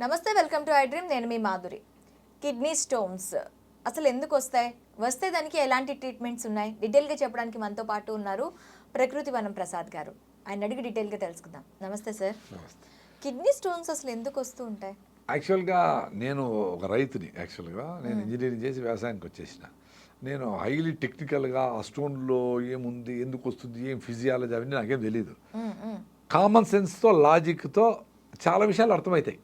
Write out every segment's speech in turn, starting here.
నమస్తే welcome to I dream. నేను మీ Madhuri. Kidney stones అసలు ఎందుకు వస్తాయి? వస్తే దానికి ఎలాంటి ట్రీట్మెంట్స్ ఉన్నాయి? డీటెయిల్గా చెప్పడానికి మనతో పాటు ఉన్నారు ప్రకృతి వనం ప్రసాద్ గారు. ఆయన అడిగి డీటెయిల్గా తెలుసుకుందాం. నమస్తే సార్. కిడ్నీ స్టోన్స్ అసలు ఎందుకు వస్తూ ఉంటాయి? యాక్చువల్గా నేను ఒక రైతుని యాక్చువల్గా నేను ఇంజనీరింగ్ చేసి వ్యవసాయానికి వచ్చేసిన. నేను హైలీ టెక్నికల్గా ఆ స్టోన్లో ఏముంది ఎందుకు వస్తుంది ఏం ఫిజియాలజీ అవన్నీ నాకేం తెలియదు. కామన్ సెన్స్తో లాజిక్తో చాలా విషయాలు అర్థమవుతాయి.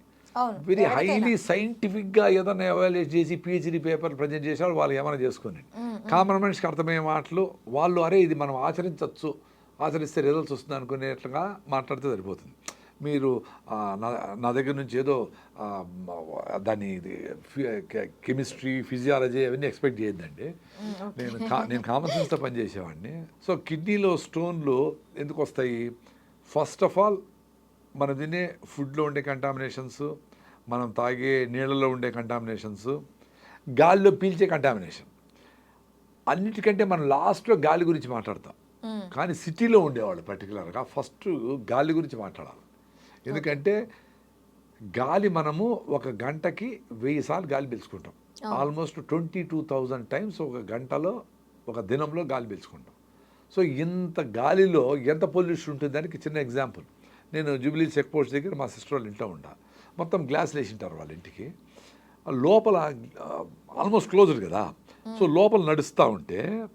వెరీ. హైలీ సైంటిఫిక్గా ఏదైనా ఎవాల్యుయేట్ చేసి పిహెచ్డి పేపర్ ప్రజెంట్ చేసేవాళ్ళు వాళ్ళు ఏమైనా చేసుకొని. కామన్ మనిషికి అర్థమయ్యే మాటలు వాళ్ళు అరే ఇది మనం ఆచరించవచ్చు ఆచరిస్తే రిజల్ట్స్ వస్తుంది అనుకునేట్లుగా మాట్లాడితే సరిపోతుంది. మీరు నా నా దగ్గర నుంచి ఏదో దాన్ని కెమిస్ట్రీ ఫిజియాలజీ అవన్నీ ఎక్స్పెక్ట్ చేయొద్దండి. నేను నేను కామన్ సెన్స్తో పనిచేసేవాడిని. సో కిడ్నీలో స్టోన్లు ఎందుకు వస్తాయి? ఫస్ట్ ఆఫ్ ఆల్ మనం తినే ఫుడ్లో ఉండే కంటామినేషన్స్ మనం తాగే నీళ్ళలో ఉండే కంటామినేషన్స్ గాలిలో పీల్చే కంటామినేషన్ అన్నిటికంటే మనం లాస్ట్లో గాలి గురించి మాట్లాడతాం. కానీ సిటీలో ఉండేవాళ్ళు పర్టికులర్గా ఫస్ట్ గాలి గురించి మాట్లాడాలి. ఎందుకంటే గాలి మనము ఒక గంటకి వెయ్యి సార్లు గాలి పీల్చుకుంటాం. Almost twenty two thousand times ఒక గంటలో ఒక దినంలో గాలి పీల్చుకుంటాం. సో ఇంత గాలిలో ఎంత పొల్యూషన్ ఉంటుంది దానికి చిన్న ఎగ్జాంపుల్ నేను జూబ్లీ చెక్ పోస్ట్ దగ్గర మా సిస్టర్ వాళ్ళ ఇంట్లో ఉండా మొత్తం గ్లాసులు వేసింటారు వాళ్ళ ఇంటికి. లోపల ఆల్మోస్ట్ క్లోజ్డ్ కదా. సో లోపల నడుస్తూ ఉంటే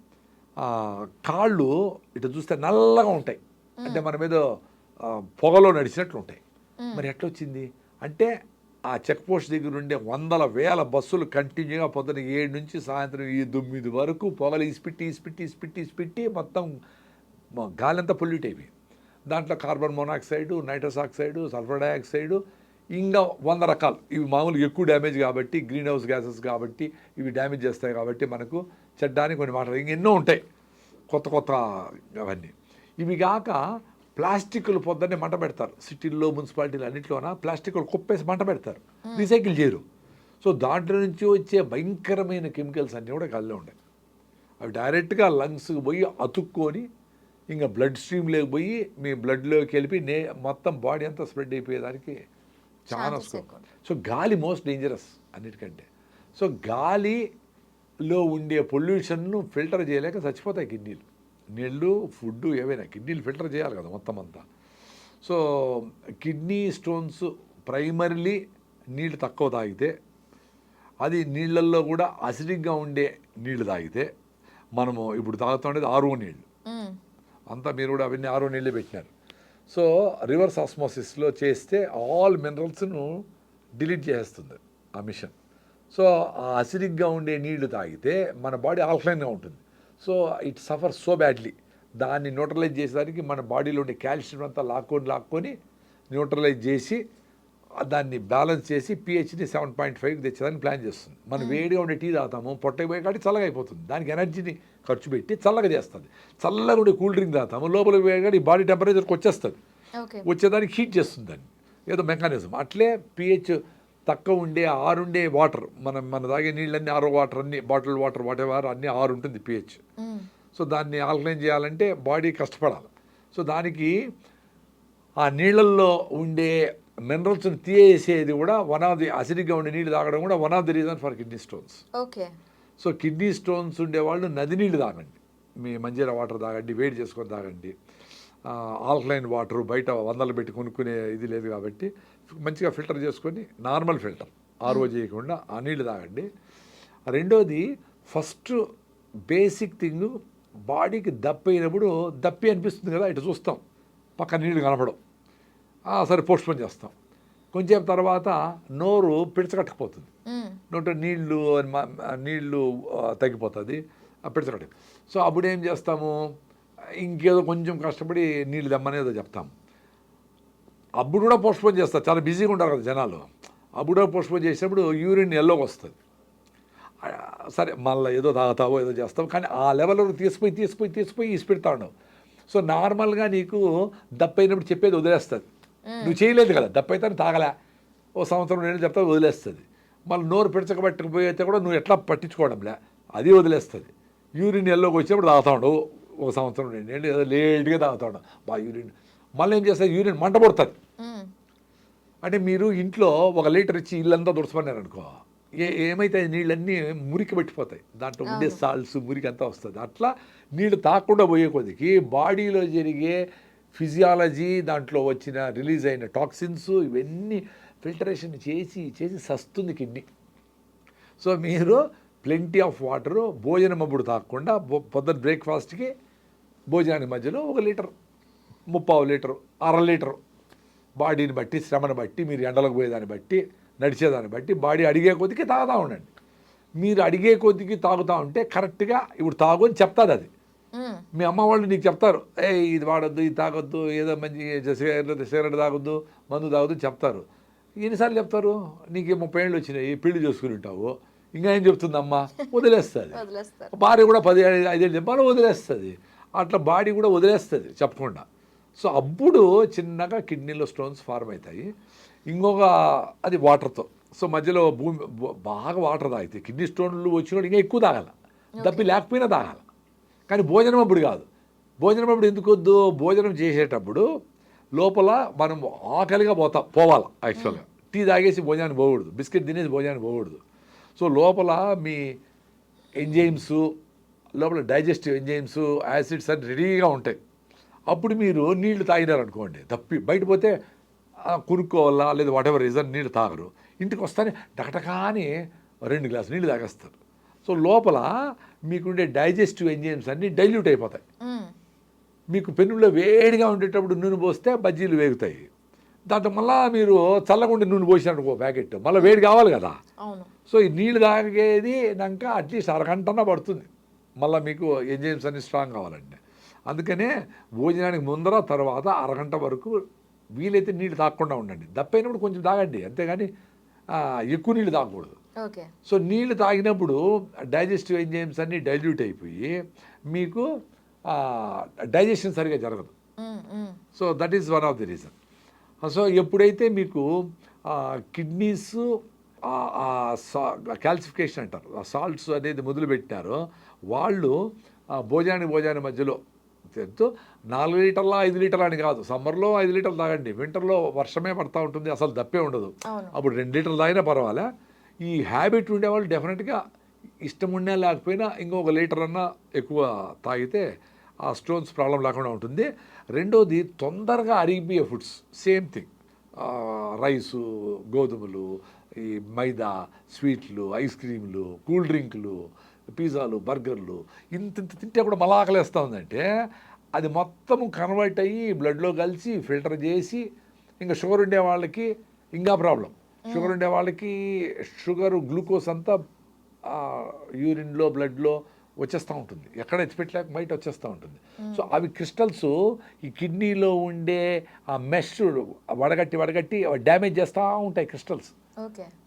కాళ్ళు ఇటు చూస్తే నల్లగా ఉంటాయి. అంటే మన మీద పొగలో నడిచినట్లు ఉంటాయి. మరి ఎట్లా వచ్చింది? అంటే ఆ చెక్ పోస్ట్ దగ్గర ఉండే వందల వేల బస్సులు కంటిన్యూగా పొద్దున ఏడు నుంచి సాయంత్రం ఈ తొమ్మిది వరకు పొగలు ఇసిపెట్టి ఇసిపెట్టి ఇసిపెట్టి ఇసిపెట్టి మొత్తం మ- గాలంతా పొల్యూట్ అయిపోయింది. దాంట్లో carbon monoxide nitrous oxide sulphur dioxide ఇంకా వంద రకాలు. ఇవి మామూలుగా ఎక్కువ డ్యామేజ్ కాబట్టి గ్రీన్ హౌస్ గ్యాసెస్ కాబట్టి ఇవి డ్యామేజ్ చేస్తాయి కాబట్టి మనకు చెడ్డానికి కొన్ని మాటలు. ఇంక ఎన్నో ఉంటాయి. కొత్త కొత్త అవన్నీ. ఇవి కాక ప్లాస్టిక్లు పొద్దున్నే మంట పెడతారు. సిటీల్లో మున్సిపాలిటీలు అన్నింటిలోన ప్లాస్టిక్లు కుప్పేసి మంట పెడతారు. రీసైకిల్ చేయరు. సో దాంట్లో నుంచి వచ్చే భయంకరమైన కెమికల్స్ అన్నీ కూడా గాలిలో ఉన్నాయి అవి డైరెక్ట్గా లంగ్స్కి పోయి అతుక్కొని ఇంకా బ్లడ్ స్ట్రీమ్లోకి పోయి మీ బ్లడ్లోకి వెళ్ళి నే మొత్తం బాడీ అంతా స్ప్రెడ్ అయిపోయేదానికి చాలా స్కోప్. సో గాలి మోస్ట్ డేంజరస్ అన్నిటికంటే సో గాలిలో ఉండే పొల్యూషన్ను ఫిల్టర్ చేయలేక చచ్చిపోతాయి కిడ్నీలు నీళ్ళు ఫుడ్ ఏవైనా కిడ్నీలు ఫిల్టర్ చేయాలి కదా మొత్తం అంతా సో కిడ్నీ స్టోన్స్ ప్రైమరీలీ నీళ్ళు తక్కువ తాగితే అది నీళ్ళల్లో కూడా అసిడిక్గా ఉండే నీళ్ళు తాగితే మనము ఇప్పుడు తాగుతుండేది ఆరో నీళ్ళు. అంతా మీరు కూడా అవన్నీ ఆరో నీళ్ళు పెట్టినారు. సో రివర్స్ ఆస్మోసిస్లో చేస్తే ఆల్ మినరల్స్ను డిలీట్ చేస్తుంది ఆ మిషన్. సో ఆ అసిడిక్గా ఉండే నీళ్ళు తాగితే మన బాడీ ఆల్కలైన్గా ఉంటుంది. So it suffer so badly. దాన్ని న్యూట్రలైజ్ చేసేదానికి మన బాడీలో ఉండే కాల్షియం అంతా లాక్కొని లాక్కొని న్యూట్రలైజ్ చేసి దాన్ని బ్యాలెన్స్ చేసి పిహెచ్ని సెవెన్ పాయింట్ ఫైవ్కి తెచ్చేదానికి ప్లాన్ చేస్తుంది. మనం వేడిగా ఉండే టీ తాగుతాము పొట్టకి పోయి కాబట్టి చల్లగా అయిపోతుంది. దానికి ఎనర్జీని ఖర్చు పెట్టి చల్లగా చేస్తుంది. చల్లగా ఉండే కూల్ డ్రింక్ తాగుతాము లోపలికి పోయి కానీ బాడీ టెంపరేచర్కి వచ్చేస్తుంది. వచ్చేదానికి హీట్ చేస్తుంది దాన్ని. ఏదో మెకానిజం అట్లే పిహెచ్ తక్కువ ఉండే ఆరుండే వాటర్ మనం మన తాగే నీళ్ళన్నీ ఆరో వాటర్ అన్ని బాటిల్ వాటర్ వాట్ ఎవర్ అన్ని ఆరు ఉంటుంది పిహెచ్. సో దాన్ని ఆల్కలైన్ చేయాలంటే బాడీ కష్టపడాలి. సో దానికి ఆ నీళ్ళల్లో ఉండే మినరల్స్ని తీసేది కూడా వన్ ఆఫ్ ది అసిడిక్గా ఉండే నీళ్ళు తాగడం కూడా one of the reason for kidney stones. Okay. So kidney stones ఉండేవాళ్ళు నది నీళ్ళు తాగండి. మీ మంజీరా వాటర్ తాగండి వేడి చేసుకొని తాగండి. ఆల్కలైన్ వాటర్ బయట వందలు పెట్టి కొనుక్కునే ఇది లేదు కాబట్టి మంచిగా ఫిల్టర్ చేసుకొని నార్మల్ ఫిల్టర్ ఆర్ఓ చేయకుండా ఆ నీళ్ళు తాగండి. రెండోది ఫస్ట్ బేసిక్ థింగ్ బాడీకి దప్పి అయినప్పుడు దప్పి అనిపిస్తుంది కదా ఇటు చూస్తాం పక్క నీళ్ళు కనపడం సరే పోస్ట్పోన్ చేస్తాం. కొంచెం తర్వాత నోరు పిడచకట్టకపోతుంది. నోట నీళ్ళు నీళ్ళు తగ్గిపోతుంది పిడచకట్టు సో అప్పుడు ఏం చేస్తాము? ఇంకేదో కొంచెం కష్టపడి నీళ్ళు తెమ్మనేదో చెప్తాం. అప్పుడు కూడా పోస్ట్పోన్ చేస్తారు. చాలా బిజీగా ఉంటారు కదా జనాలు. అప్పుడు కూడా పోస్ట్పోన్ చేసినప్పుడు యూరిన్ ఎల్లోకి వస్తుంది. సరే మళ్ళీ ఏదో తాగుతావో ఏదో చేస్తావు కానీ ఆ లెవెల్లో తీసుకుపోయి తీసుకుపోయి తీసుకుపోయి ఈసి పెడతా ఉండవు సో నార్మల్గా నీకు దప్పైనప్పుడు చెప్పేది వదిలేస్తుంది. నువ్వు చేయలేదు కదా దప్పైతే తాగలే. ఓ సంవత్సరం నేను చెప్తా వదిలేస్తుంది. మళ్ళీ నోరు పిడచకబట్టకపోతే కూడా నువ్వు ఎట్లా పట్టించుకోవడంలే అది వదిలేస్తుంది. యూరిన్ ఎల్లోకి వచ్చినప్పుడు తాగుతా ఉండవు ఒక సంవత్సరం రెండు ఏళ్ళు ఏదో లేట్గా తాగుతా ఉండవు బా యూరిన్. మళ్ళీ ఏం చేస్తుంది? యూరిన్ మంట పడుతుంది. అంటే మీరు ఇంట్లో ఒక లీటర్ ఇచ్చి ఇల్లంతా దుడసమన్నారు అనుకో ఏ ఏమైతే నీళ్ళన్నీ మురికి పట్టిపోతాయి. దాంట్లో ఉండే. సాల్ట్స్ మురికి అంతా వస్తుంది. అట్లా నీళ్ళు తాకుండా పోయే కొద్దికి బాడీలో జరిగే ఫిజియాలజీ దాంట్లో వచ్చిన రిలీజ్ అయిన టాక్సిన్స్ ఇవన్నీ ఫిల్టరేషన్ చేసి చేసి సస్తుంది కిడ్నీ. సో మీరు ప్లెంటీ ఆఫ్ వాటర్ భోజనం అప్పుడు తాగకుండా పొద్దున బ్రేక్ఫాస్ట్కి భోజనానికి మధ్యలో ఒక లీటర్ ముప్పావు లీటర్ అర లీటర్ బాడీని బట్టి శ్రమను బట్టి మీరు ఎండలకు పోయేదాన్ని బట్టి నడిచేదాన్ని బట్టి బాడీ అడిగే కొద్దికి తాగుతూ ఉండండి. మీరు అడిగే కొద్దికి తాగుతూ ఉంటే కరెక్ట్గా ఇప్పుడు తాగు అని చెప్తాది అది. మీ అమ్మ వాళ్ళు నీకు చెప్తారు ఏ ఇది వాడొద్దు ఇది తాగొద్దు ఏదో మంచి సిగరెట్ సిగరెట్ తాగొద్దు మందు తాగొద్దు చెప్తారు. ఎన్నిసార్లు చెప్తారు? నీకు ముప్పై ఏళ్ళు వచ్చినాయి పెళ్ళి చేసుకుని ఉంటావు. ఇంకా ఏం చెప్తుంది అమ్మ వదిలేస్తుంది భార్య కూడా పది ఐదేళ్ళు చెప్పాలి వదిలేస్తుంది. అట్లా బాడీ కూడా వదిలేస్తుంది చెప్పకుండా. సో అప్పుడు చిన్నగా కిడ్నీలో స్టోన్స్ ఫార్మ్ అవుతాయి. ఇంకొక అది వాటర్తో. సో మధ్యలో భూమి బాగా వాటర్ తాగితే కిడ్నీ స్టోన్లు వచ్చినప్పుడు ఇంకా ఎక్కువ తాగాల. దప్పి లేకపోయినా తాగాల. కానీ భోజనం అప్పుడు కాదు. భోజనం అప్పుడు ఎందుకు వద్దు? భోజనం చేసేటప్పుడు లోపల మనం ఆకలిగా పోతాం పోవాలి యాక్చువల్గా. టీ తాగేసి భోజనానికి పోకూడదు బిస్కెట్ తినేసి భోజనానికి పోకూడదు. సో లోపల మీ ఎంజైమ్స్ లోపల డైజెస్టివ్ ఎంజైమ్స్ యాసిడ్స్ అన్ని రెడీగా ఉంటాయి. అప్పుడు మీరు నీళ్ళు తాగినారనుకోండి తప్పి బయట పోతే ఆ, కొనుక్కోవాలా లేదా వాట్ ఎవర్ రీజన్ నీళ్ళు తాగరు. ఇంటికి వస్తానే డకటకాని రెండు గ్లాసు నీళ్ళు తాగేస్తారు. సో లోపల మీకుండే డైజెస్టివ్ ఎంజైమ్స్ అన్నీ డైల్యూట్ అయిపోతాయి. మీకు పెన్నులో వేడిగా ఉండేటప్పుడు నూనె పోస్తే బజ్జీలు వేగుతాయి. దాంట్లో మళ్ళీ మీరు చల్లగుండి నూనె పోసినట్టు ప్యాకెట్. మళ్ళీ వేడి కావాలి కదా. సో ఈ నీళ్ళు తాగేది నాక అట్లీస్ట్ అరగంటన్నా పడుతుంది. మళ్ళీ మీకు ఎంజైమ్స్ అన్ని స్ట్రాంగ్ కావాలండి అందుకనే భోజనానికి ముందర తర్వాత అరగంట వరకు వీలైతే నీళ్ళు తాగకుండా ఉండండి. దప్పైనప్పుడు కొంచెం తాగండి. అంతేగాని ఎక్కువ నీళ్ళు తాగకూడదు. సో నీళ్ళు తాగినప్పుడు డైజెస్టివ్ ఎంజైమ్స్ అన్నీ డైల్యూట్ అయిపోయి మీకు డైజెషన్ సరిగా జరగదు. So that is one of the reason so ఎప్పుడైతే మీకు కిడ్నీస్ క్యాల్సిఫికేషన్ అంటారు సాల్ట్స్ అనేది మొదలుపెట్టినారో వాళ్ళు ఆ, భోజనానికి భోజనానికి మధ్యలో ఎంతో నాలుగు లీటర్ల ఐదు లీటర్ల అని కాదు సమ్మర్లో ఐదు లీటర్లు తాగండి వింటర్లో వర్షమే పడతా ఉంటుంది అసలు దప్పే ఉండదు. అప్పుడు రెండు లీటర్లు తాగినా పర్వాలే ఈ హ్యాబిట్ ఉండేవాళ్ళు డెఫినెట్గా ఇష్టం ఉన్నా లేకపోయినా ఇంకొక లీటర్ అన్నా ఎక్కువ తాగితే ఆ స్టోన్స్ ప్రాబ్లం లేకుండా ఉంటుంది. రెండోది తొందరగా అరిగిపోయే ఫుడ్స్ సేమ్ థింగ్ రైసు గోధుమలు ఈ మైదా స్వీట్లు ఐస్ క్రీమ్లు కూల్ డ్రింకులు పిజ్జాలు బర్గర్లు ఇంత ఇంత తింటే కూడా మలాకలేస్తూ ఉందంటే అది మొత్తం కన్వర్ట్ అయ్యి బ్లడ్లో కలిసి ఫిల్టర్ చేసి ఇంకా షుగర్ ఉండే వాళ్ళకి ఇంకా ప్రాబ్లం షుగర్ ఉండే వాళ్ళకి షుగర్ గ్లూకోజ్ అంతా యూరిన్లో బ్లడ్లో వచ్చేస్తూ ఉంటుంది. ఎక్కడ ఎత్తిపెట్టలేక బయట వచ్చేస్తూ ఉంటుంది. సో అవి క్రిస్టల్స్ ఈ కిడ్నీలో ఉండే ఆ మెష్ వడగట్టి వడగట్టి డ్యామేజ్ చేస్తూ ఉంటాయి క్రిస్టల్స్.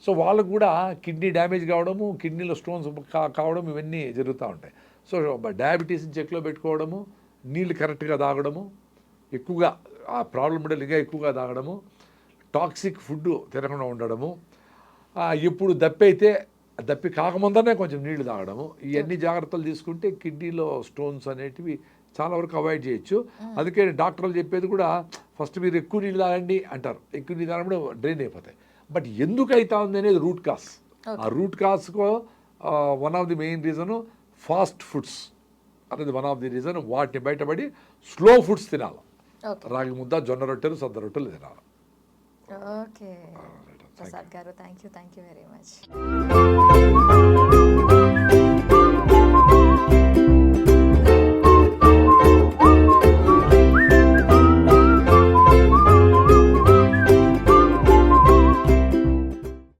సో వాళ్ళకు కూడా కిడ్నీ డ్యామేజ్ కావడము కిడ్నీలో స్టోన్స్ కావడం ఇవన్నీ జరుగుతూ ఉంటాయి. సో డయాబెటీస్ చెక్లో పెట్టుకోవడము నీళ్ళు కరెక్ట్గా తాగడము ఎక్కువగా ఆ ప్రాబ్లం ఇంకా ఎక్కువగా తాగడము టాక్సిక్ ఫుడ్ తినకుండా ఉండడము ఆ, ఎప్పుడు దప్పి అయితే దప్పి కాకముందనే కొంచెం నీళ్ళు తాగడము ఇవన్నీ జాగ్రత్తలు తీసుకుంటే కిడ్నీలో స్టోన్స్ అనేటివి చాలా వరకు అవాయిడ్ చేయొచ్చు. అందుకే డాక్టర్లు చెప్పేది కూడా ఫస్ట్ మీరు ఎక్కువ నీళ్ళు తాగండి అంటారు. ఎక్కువ నీళ్ళు తాగడం డ్రైన్ అయిపోతాయి. బట్ ఎందుకు అవుతా ఉంది అనేది రూట్ కాస్ ఆ root Costco one of the main reason fast foods అనేది వన్ ఆఫ్ ది రీజన్ వాటిని బయటపడి స్లో ఫుడ్స్ తినాలి. రాగి ముద్ద జొన్న రొట్టెలు సద్ద రొట్టెలు తినాలి. ఓకే ప్రసాద్ గారు thank you thank you very much